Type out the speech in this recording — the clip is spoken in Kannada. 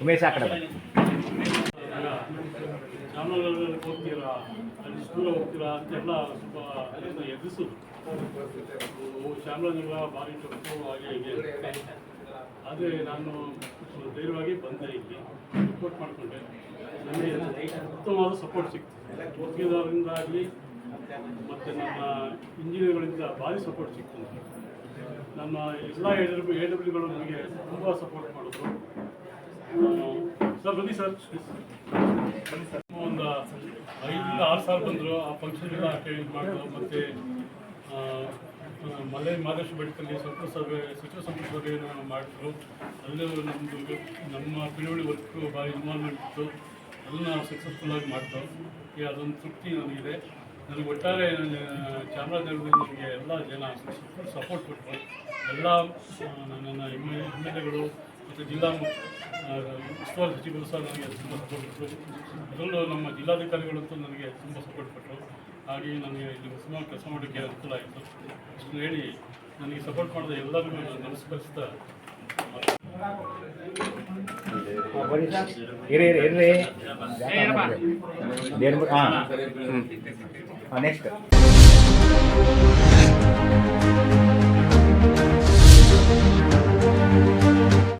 ಉಮೇಶ್ ಆ ಕಡೆ ಅಲ್ಲಿ ಸ್ಕೂಲ್ ಹೋಗ್ತೀರಾ ಅಂತೆಲ್ಲ ಸ್ವಲ್ಪ ಅದರಿಂದ ಎದುರಿಸೋದು ಚಾಮರಾಜನಗರ ಭಾರಿ ಟೊಪ್ಪು ಹಾಗೆ ನಾನು ಧೈರ್ಯವಾಗಿ ಬಂದೆ ಇಲ್ಲಿ ಸಪೋರ್ಟ್ ಮಾಡಿಕೊಂಡೆ ನನಗೆ ಉತ್ತಮವಾದ ಸಪೋರ್ಟ್ ಸಿಕ್ತು ಆಗಲಿ ಮತ್ತು ನಮ್ಮ ಇಂಜಿನಿಯರ್ಗಳಿಂದ ಭಾರಿ ಸಪೋರ್ಟ್ ಸಿಕ್ತು. ನಮ್ಮ ಎಲ್ಲ ಎ ಡಬ್ಲ್ಯೂ ಎ ಡಬ್ಲ್ಯೂಗಳು ನಮಗೆ ತುಂಬ ಸಪೋರ್ಟ್ ಮಾಡಿದ್ರು. ಸರ್, ಬನ್ನಿ ಸರ್. ಬನ್ನಿ ಸರ್. ಒಂದು ಐದರಿಂದ ಆರು ಸಾವಿರ ಬಂದರು. ಆ ಫಂಕ್ಷನ್ ಎಲ್ಲ ಅಟೆಂಡ್ ಮಾಡಿದ್ರು ಮತ್ತು ಮಲೆ, ಮಾದೇಶ್ವರ ಬೆಟ್ಟದಲ್ಲಿ ಸಚಿವ ಸಭೆ ಸಚಿವ ಸಂಪುಟ ಸಭೆಯನ್ನು ಮಾಡಿದ್ರು. ಅಲ್ಲೂ ನಮ್ಮದು ನಮ್ಮ ಪಿಳುವಳಿ ವರ್ಕು ಭಾರಿ ಇನ್ವಾಲ್ವ್ಮೆಂಟ್ ಇತ್ತು. ಅದನ್ನು ಸಕ್ಸಸ್ಫುಲ್ಲಾಗಿ ಮಾಡ್ತಾವೆ ಅದೊಂದು ತೃಪ್ತಿ ನನಗಿದೆ ನನಗೆ ಒಟ್ಟಾರೆ ಚಾಮರಾಜನಗರದಲ್ಲಿ ನನಗೆ ಎಲ್ಲ ಜನ ಸಪೋರ್ಟ್ ಕೊಟ್ಟರು. ಎಲ್ಲ ನನ್ನ ಎಂ ಎಂ ಎಲ್ ಎಗಳು ಮತ್ತು ಜಿಲ್ಲಾ ಉಸ್ತುವಾರಿ ಸಚಿವರು ಸಹ ನನಗೆ ತುಂಬ ಸಪೋರ್ಟ್ ಕೊಟ್ಟರು. ಅದರಲ್ಲೂ ನಮ್ಮ ಜಿಲ್ಲಾಧಿಕಾರಿಗಳಂತೂ ನನಗೆ ತುಂಬ ಸಪೋರ್ಟ್ ಕೊಟ್ಟರು. ಹಾಗೆಯೇ ನನಗೆ ಇಲ್ಲಿ ಉತ್ತಮ ಕೆಲಸ ಮಾಡೋಕ್ಕೆ ಅನುಕೂಲ ಆಯಿತು. ಅಷ್ಟು ಹೇಳಿ, ನನಗೆ ಸಪೋರ್ಟ್ ಮಾಡಿದ ಎಲ್ಲರಿಗೂ ನಾನು ನಮಸ್ಕರಿಸ್ತಾ இரு இரு நெக்ஸ்ட்